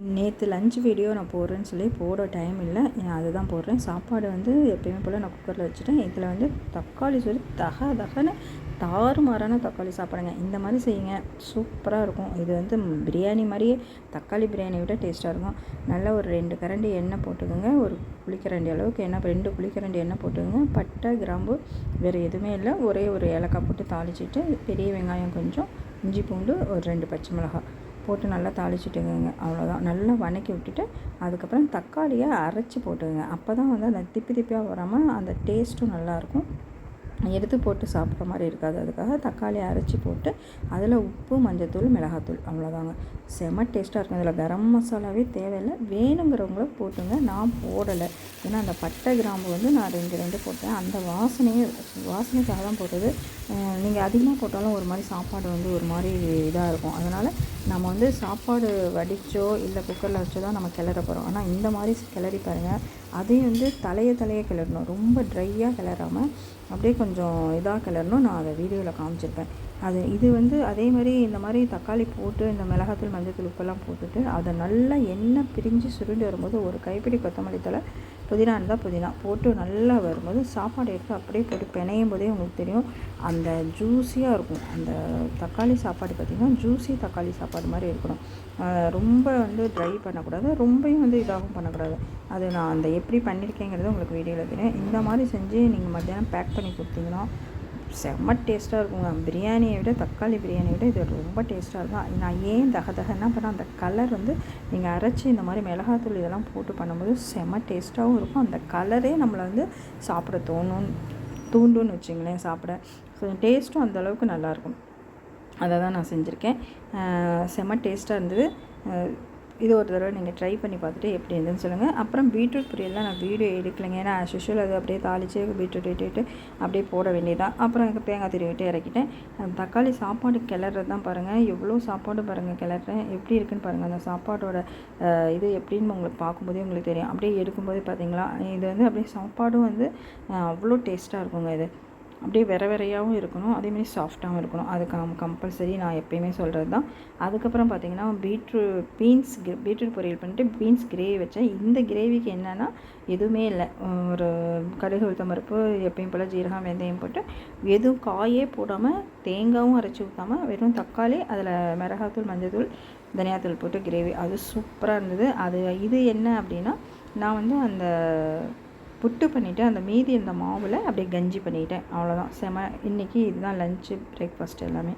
நேற்று lunch video நான் போடுறேன்னு சொல்லி போட டைம் இல்லை. நான் அதுதான் போடுறேன். சாப்பாடு வந்து எப்பயுமே போல் நான் குக்கரில் வச்சுட்டேன். இதில் வந்து தக்காளி சொல்லி தக தகன்னு தாறுமாறான தக்காளி சாப்பிடுங்க. இந்த மாதிரி செய்யுங்க. சூப்பராக இருக்கும். இது வந்து பிரியாணி மாதிரியே தக்காளி பிரியாணி விட டேஸ்ட்டாக இருக்கும். நல்லா ஒரு ரெண்டு கரண்டி எண்ணெய் போட்டுக்கோங்க. ஒரு குளிக்கரண்டி அளவுக்கு எண்ணெய் ரெண்டு குளிக்கரண்டி எண்ணெய் போட்டுக்கோங்க. பட்டை கிராம்பு வேறு எதுவுமே இல்லை. ஒரே ஒரு ஏலக்காய் போட்டு தாளிச்சிட்டு பெரிய வெங்காயம் கொஞ்சம் இஞ்சி பூண்டு ஒரு ரெண்டு பச்சை மிளகாய். போட்டு நல்லா தாளிச்சுட்டுங்க அவ்வளோதான் நல்லா வணக்கி விட்டுட்டு அதுக்கப்புறம் தக்காளியை அரைச்சி போட்டுங்க அப்போ தான் வந்து அந்த திப்பி திப்பியாக வராமல் அந்த டேஸ்ட்டும் நல்லாயிருக்கும் எடுத்து போட்டு சாப்பிட்ற மாதிரி இருக்காது. அதுக்காக தக்காளி அரைச்சி போட்டு அதில் உப்பு மஞ்சத்தூள் மிளகாத்தூள் அவ்வளோதாங்க. செம டேஸ்ட்டாக இருக்கும். இதில் கரம் மசாலாவே தேவையில்லை. வேணுங்கிறவங்கள போட்டுங்க. நான் போடலை. ஏன்னா அந்த பட்டை கிராம்பு வந்து நான் ரெண்டு ரெண்டு போட்டேன். அந்த வாசனையே வாசனைக்காக தான் போட்டது. நீங்கள் அதிகமாக போட்டாலும் ஒரு மாதிரி சாப்பாடு வந்து ஒரு மாதிரி இதாக இருக்கும். அதனால் நம்ம வந்து சாப்பாடு வடித்தோ இல்லை குக்கரில் வச்சோ தான் நம்ம கிளற போகிறோம். ஆனால் இந்த மாதிரி கிளறி பாருங்கள் அதையும் வந்து தலையை தலையே கிளறணும். ரொம்ப ட்ரையாக கிளறாமல் அப்படியே கொஞ்சம் இதாக கிளறணும் நான் அதை வீடியோவில் காமிச்சிருப்பேன். அது இது வந்து அதே மாதிரி இந்த மாதிரி தக்காளி போட்டு இந்த மிளகாத்தூள் மஞ்சள் உப்பெல்லாம் போட்டுட்டு அதை நல்லா எண்ணெய் பிரிஞ்சு சுருண்டு வரும்போது ஒரு கைப்பிடி கொத்தமல்லி தலை புதினா இருந்தால் புதினா போட்டு நல்லா வரும்போது சாப்பாடு எடுத்து அப்படியே போட்டு பிணையும் போதே உங்களுக்கு தெரியும் அந்த ஜூஸியாக இருக்கும். அந்த தக்காளி சாப்பாடு பார்த்திங்கன்னா ஜூஸி தக்காளி சாப்பாடு மாதிரி இருக்கணும். ரொம்ப வந்து ட்ரை பண்ணக்கூடாது ரொம்பையும் வந்து இதாகவும் பண்ணக்கூடாது. அது நான் அந்த எப்படி பண்ணியிருக்கேங்கிறது உங்களுக்கு வீடியோவில் தெரியும் இந்த மாதிரி செஞ்சு நீங்கள் மத்தியானம் பேக் பண்ணி கொடுத்தீங்கன்னா செம்ம டேஸ்ட்டாக இருக்குங்க. பிரியாணியை விட தக்காளி பிரியாணியை விட இது ரொம்ப டேஸ்ட்டாக இருக்கும். நான் ஏன் தக தக என்ன பண்ணேன் அந்த கலர் வந்து நீங்கள் அரைச்சி இந்த மாதிரி மிளகாத்தூள் இதெல்லாம் போட்டு பண்ணும்போது செம்ம டேஸ்ட்டாகவும் இருக்கும். அந்த கலரே நம்மளை வந்து சாப்பிட தோணும் தூண்டுன்னு வச்சிங்களேன் சாப்பிட. ஸோ டேஸ்ட்டும் அந்தளவுக்கு நல்லாயிருக்கும் அதை தான் நான் செஞ்சுருக்கேன். செம்ம டேஸ்ட்டாக இருந்தது. இது ஒரு தடவை நீங்கள் ட்ரை பண்ணி பார்த்துட்டு எப்படி இருந்துன்னு சொல்லுங்கள் அப்புறம் பீட்ரூட் பொரியல்லாம் நான் வீடியோ எடுக்கலைங்க. ஏன்னா ஆஸ் யூஷுவல் அது அப்படியே தாளித்து பீட்ரூட் இட்டுட்டு அப்படியே போட வேண்டியதான் அப்புறம் எனக்கு தேங்காய் திருவிட்டு இறக்கிட்டேன். தக்காளி சாப்பாடு கிளறது தான் பாருங்கள் எவ்வளோ சாப்பாடு பாருங்கள் கிளறேன் எப்படி இருக்குன்னு பாருங்கள் அந்த சாப்பாடோட இது எப்படின்னு உங்களுக்கு பார்க்கும்போதே உங்களுக்கு தெரியும். அப்படியே எடுக்கும்போது பார்த்தீங்களா இது வந்து அப்படியே சாப்பாடும் வந்து அவ்வளோ டேஸ்ட்டாக இருக்குங்க இது. அப்படியே வெற வெறையாகவும் இருக்கணும் அதேமாதிரி சாஃப்டாகவும் இருக்கணும். அது கம் கம்பல்சரி நான் எப்பயுமே சொல்கிறது தான் அதுக்கப்புறம் பார்த்திங்கன்னா பீட்ரூ பீன்ஸ் பீட்ரூட் பொரியல் பண்ணிட்டு பீன்ஸ் கிரேவி வச்சேன் இந்த கிரேவிக்கு என்னென்னா எதுவுமே இல்லை. ஒரு கடுகு உளுத்தம்பருப்பு எப்பயும் போல் ஜீரகம் வெந்தயம் போட்டு எதுவும் காயே போடாமல் தேங்காயும் அரைச்சி ஊற்றாமல் வெறும் தக்காளி அதில் மிளகாத்தூள் மஞ்சத்தூள் தனியாத்தூள் போட்டு கிரேவி. அது சூப்பராக இருந்தது. அது இது என்ன அப்படின்னா நான் வந்து அந்த புட்டு பண்ணிவிட்டு அந்த மீதி இந்த மாவில் அப்படியே கஞ்சி பண்ணிவிட்டேன் அவ்வளோதான் செம இன்றைக்கி இதுதான் லஞ்சு பிரேக்ஃபாஸ்ட் எல்லாமே.